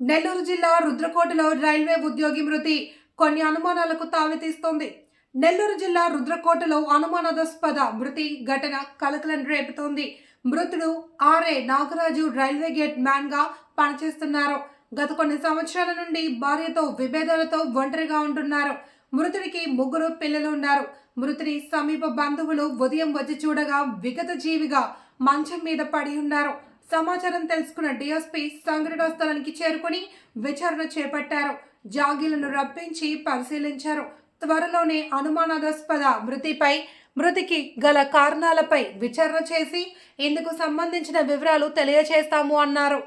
నెల్లూరు జిల్లా రుద్రకోటలో రైల్వే ఉద్యోగి మృతి. కొన్ని అనుమానాలకు తావితీస్తోంది. నెల్లూరు జిల్లా రుద్రకోటలో అనుమానాస్పద మృతి ఘటన కలకలం రేపుతోంది. మృతుడు R A Nagaraju railway gate మ్యాన్గా పనిచేస్తున్నారు. గత కొన్ని సంవత్సరాల నుండి భార్యతో విభేదాలతో ఒంటరిగా ఉంటున్నారు. మృతుడికి ముగ్గురు పిల్లలు ఉన్నారు. మృతుడి సమీప బంధువులు ఉదయం వచ్చి చూడగా విగత జీవిగా మంచం మీద పడి ఉన్నారు. సమాచారం తెలుసుకున్న డిఎస్పీ సంఘటనా స్థలానికి చేరుకుని విచారణ చేపట్టారు. జాగీలను రప్పించి పరిశీలించారు. త్వరలోనే అనుమానాస్పద మృతిపై మృతికి గల కారణాలపై విచారణ చేసి ఇందుకు సంబంధించిన వివరాలు తెలియజేస్తాము అన్నారు.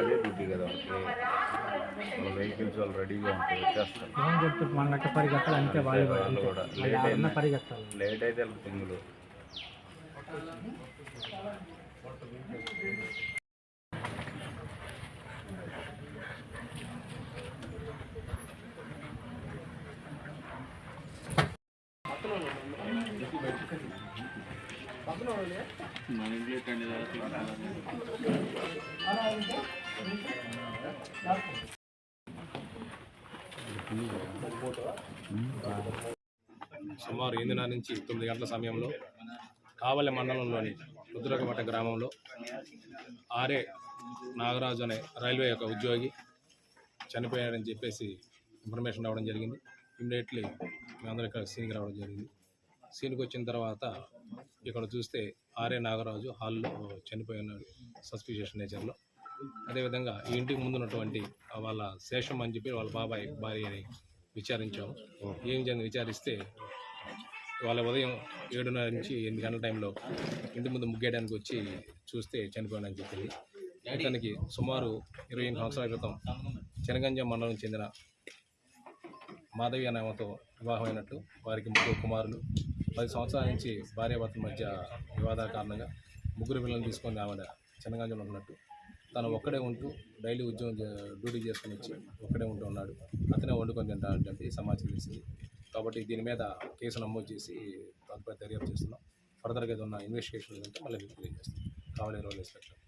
అదే డ్యూటీ కదా వెహికల్స్ వాళ్ళు రెడీగా ఉంటాయి వచ్చేస్తారు ఏం చెప్తారు మన గట్ట పరిగెత్తాలి అంతే వాళ్ళు కూడా వాళ్ళు కూడా లేట్ అయినా పరిగెత్తాలి లేట్ అయితే వాళ్ళకి సుమారు ఎనిమిదిన్నర నుంచి తొమ్మిది గంటల సమయంలో కావలి మండలంలోని రుద్రకపట్ట గ్రామంలో ఆర్ఏ నాగరాజు అనే రైల్వే యొక్క ఉద్యోగి చనిపోయాడని చెప్పేసి ఇన్ఫర్మేషన్ రావడం జరిగింది. ఇమ్మీడియట్లీ మేమందరం ఇక్కడ సీన్కి రావడం జరిగింది. సీన్కి వచ్చిన తర్వాత ఇక్కడ చూస్తే ఆర్ఏ నాగరాజు హాల్లో చనిపోయి ఉన్నాడు సస్పిషియస్ నేచర్లో. అదేవిధంగా ఈ ఇంటికి ముందున్నటువంటి వాళ్ళ శేషం అని చెప్పి వాళ్ళ బాబాయ్ భార్యని విచారించాము. ఏం జరిగింది విచారిస్తే వాళ్ళ ఉదయం ఏడున్నర నుంచి ఎనిమిది గంటల టైంలో ఇంటి ముందు ముగ్గేయడానికి వచ్చి చూస్తే చనిపోయాడని చెప్పింది. ఇతనికి సుమారు ఇరవై ఎనిమిది సంవత్సరాల క్రితం చెనగంజం మండలం చెందిన మాధవి అనే ఆమెతో వివాహమైనట్టు వారికి ముగ్గురు కుమారులు పది సంవత్సరాల నుంచి భార్యాభర్తల మధ్య వివాదాల కారణంగా ముగ్గురు పిల్లల్ని తీసుకొని ఆవిడ చిన్నగాంజలో ఉన్నట్టు. తను ఒక్కడే ఉంటూ డైలీ ఉద్యోగం డ్యూటీ చేసుకుని వచ్చి ఒక్కడే ఉంటూ ఉన్నాడు. అతనే వండుకొని తింటాడంటే సమాచారం తెలిసింది. కాబట్టి దీని మీద కేసు నమోదు చేసి తదుపరి దర్యాప్తు చేస్తున్నాం. ఫర్దర్గా ఏదన్నా ఇన్వెస్టిగేషన్ ఉంటే మళ్ళీ తెలియజేస్తాం. కావాలి రోల్ ఇన్స్పెక్టర్.